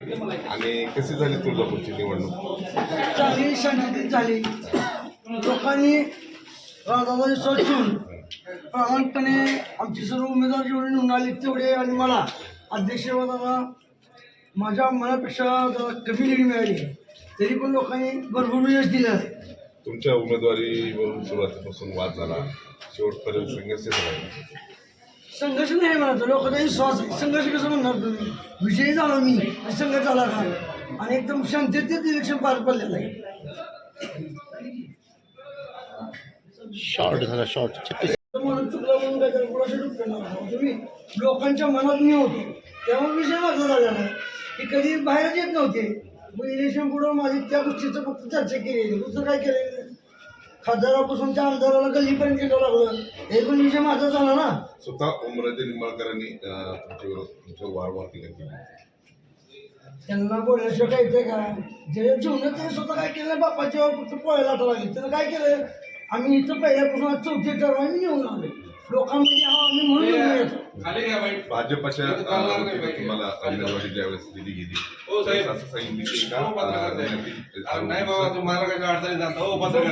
आणि कशी झाली तुळजापूरची निवडणूक? चांगली शांततेत झाली. लोकांनी विश्वास ठेवून प्रामाणिकपणे आमचे सर्व उमेदवार जेवढे निवडून आले तेवढे आणि मला अध्यक्षपदाला माझ्या मनापेक्षा जरा कमी लीड मिळाली. तरी पण लोकांनी भरपूर यश दिलं. तुमच्या उमेदवारीवरून सुरुवातीपासून वाद झाला. शेवटपर्यंत संघर्ष झाला. संघर्ष नाही म्हणायचं. लोकांचा विश्वास आहे. संघर्ष कसं म्हणणार तुम्ही? विजयी झालो मी आणि संघर्ष झाला का? आणि एकदम शांततेत इलेक्शन पार पडलेलं आहे. शॉर्ट झाला शॉर्ट म्हणून चुकला म्हणून काय त्याला कोणाशी डुबलं नव्हतं. तुम्ही लोकांच्या मनात मी होतो. त्यामुळे विषय माझा झाला नाही. की कधी बाहेरच येत नव्हते. मग इलेक्शन पुढं माझी त्या गोष्टीचं फक्त चर्चा केली. दुसरं काय केलं? खासदारापासून त्या आमदाराला गल्लीपर्यंत गेलं लागलं. हे पण विषय माझा झाला ना. स्वतः ओमराजे निंबाळकरांनी अं, तुमच्यावर तुमच्यावर वारंवार टीका केली त्यांना बोलण्याशिवाय काय येते का जे जीवनात त्यांनी स्वतः काय केलं बापाच्या फक्त पोळ्याला आठवं लागली. त्यानं काय केलं? आम्ही इथं पहिल्यापासून आज चौथी टर्म आम्ही निवडून आलो लोकांमध्ये हा आम्ही म्हणून निवडून येतो. भाजपच्या अं, वतीने तुम्हाला उमेदवारी ज्यावेळेस दिली गेली. हो, साहेब. असं सांगितलं की? हो, पत्रकार साहेब. नाही बाबा तुम्हाला काही अडचणी जाता हो पत्रकार